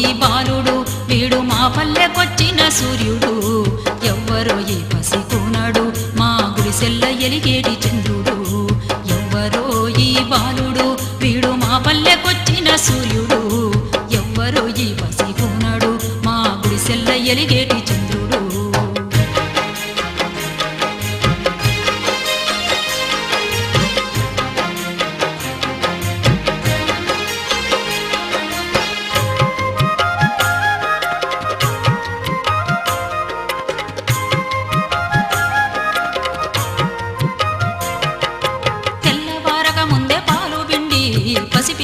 ఈ బాలుడు వీడు మా పల్లెకొచ్చిన సూర్యుడు. ఎవ్వరో ఈ పసికోనాడు మా గుడిసెల్ల ఎలిగేటి చంద్రుడు. ఎవ్వరో ఈ బాలుడు వీడు మా పల్లెకొచ్చిన సూర్యుడు.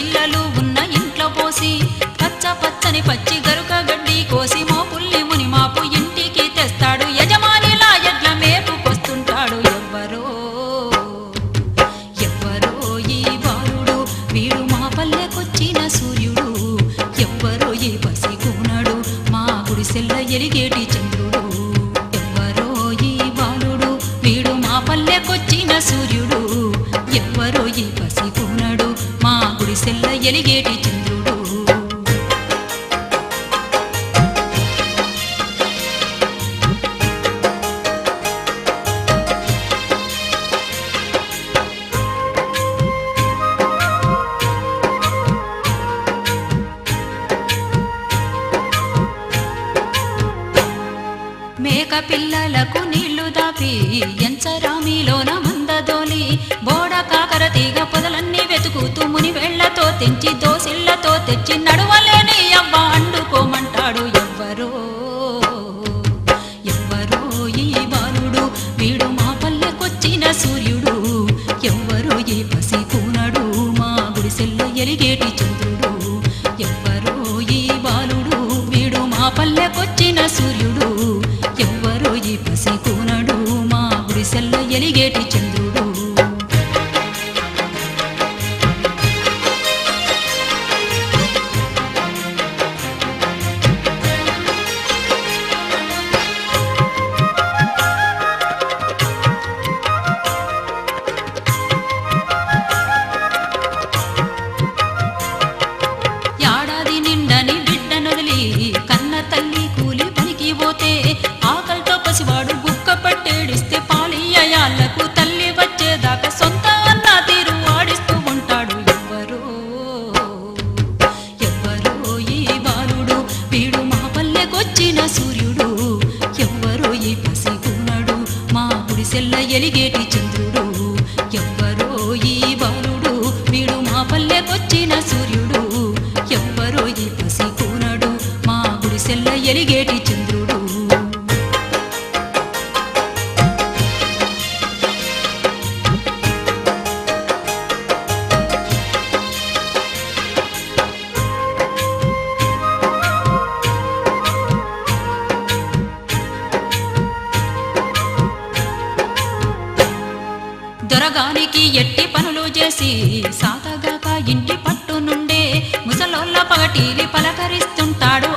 పిల్లలు ఉన్న ఇంట్లో పోసి పచ్చ పచ్చని పచ్చి గరుక గడ్డి కోసి మోపుల్ని ముని మాపు ఇంటికి తెస్తాడు. యజమానిలా ఎడ్ల మేపుకొస్తుంటాడు ఎవ్వరో. ఎవ్వరో ఈ బాలుడు వీడు మా పల్లెకొచ్చిన సూర్యుడు. ఎవ్వరో ఈ పసికూనడు మా గుడిసెల్ల ఎలిగేటి చంద్రుడు. ఎవ్వరో ఈ బాలుడు వీడు మా పల్లెకొచ్చిన సూర్యుడు. ఎలిగేటి పిల్లలకు నీళ్ళు దాపి ఎంచరామిలోన మందదోలి బోడ కాకర తీగ పొదలన్నీ వెతుకుతూ ముని వేళ్ళతో తెంచి దోసిళ్ళతో తెచ్చి నడవలేని అవ్వ అండుకోమంటాడు ఎవ్వరో. ఎవ్వరో ఈ బాలుడు వీడు మా పల్లెకొచ్చిన సూర్యుడు. ఎవ్వరో ఈ పసి కూనడు మా గుడిసెల్లో ఎలిగేటి చంద్రుడు. ఎవ్వరో ఈ బాలుడు వీడు మా పల్లెకొచ్చిన సూర్యుడు. మా ఎలిగేటి చంద్రు తల్లి సొంత అన్న తీరు ఆడిస్తూ ఉంటాడు ఎవ్వరో. ఎవ్వరో ఈ బాలుడు వీడు మా పల్లెకొచ్చిన సూర్యుడు. ఎవ్వరో ఈ పసిగునడు మా గుడిసెల్ల ఎలిగేటి చంద్రుడు. దొరగానికి ఎట్టి పనులు చేసి సాతగాక ఇంటి పట్టు నుండే ముసలోళ్ళ పగటీలి పలకరిస్తుంటాడు.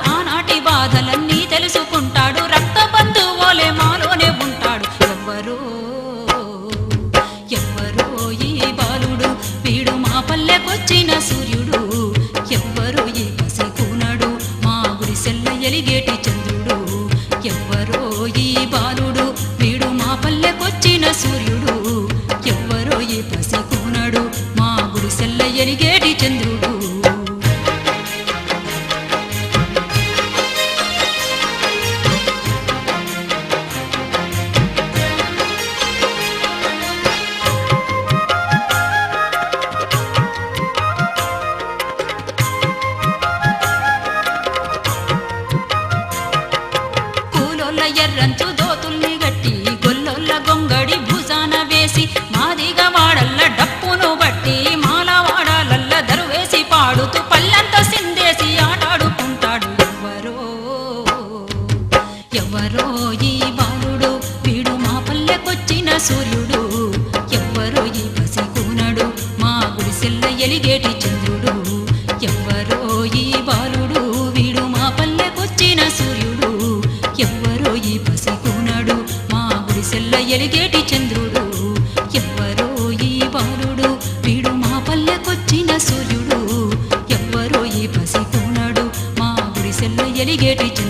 ఎర్రంచు దోతుల్ని గట్టి గొల్లొల్ల గొంగడి భుజాన వేసి మాదిగా వాడల్ల డప్పును బట్టి మాల వాడాలల్ల దరువేసి పాడుతూ పల్లంత సిందేసి ఆటాడుకుంటాడు ఎవ్వరో ఎవ్వరో ఈ బాలుడు వీడు మా పల్లెకొచ్చిన సూర్యుడు. ఎవ్వరో ఈ పసికూనడు మా గుడిసెల్ల ఎలిగేటి చంద్రుడు. ఎవ్వరో ఈ ఎలిగేటి చంద్రుడు ఎవ్వరో ఈ బాలుడు వీడు మా పల్లెకొచ్చిన సూర్యుడు ఎవ్వరో ఈ పసికోనాడు మా గుడిసెల్లో ఎలిగేటి చంద్రుడు.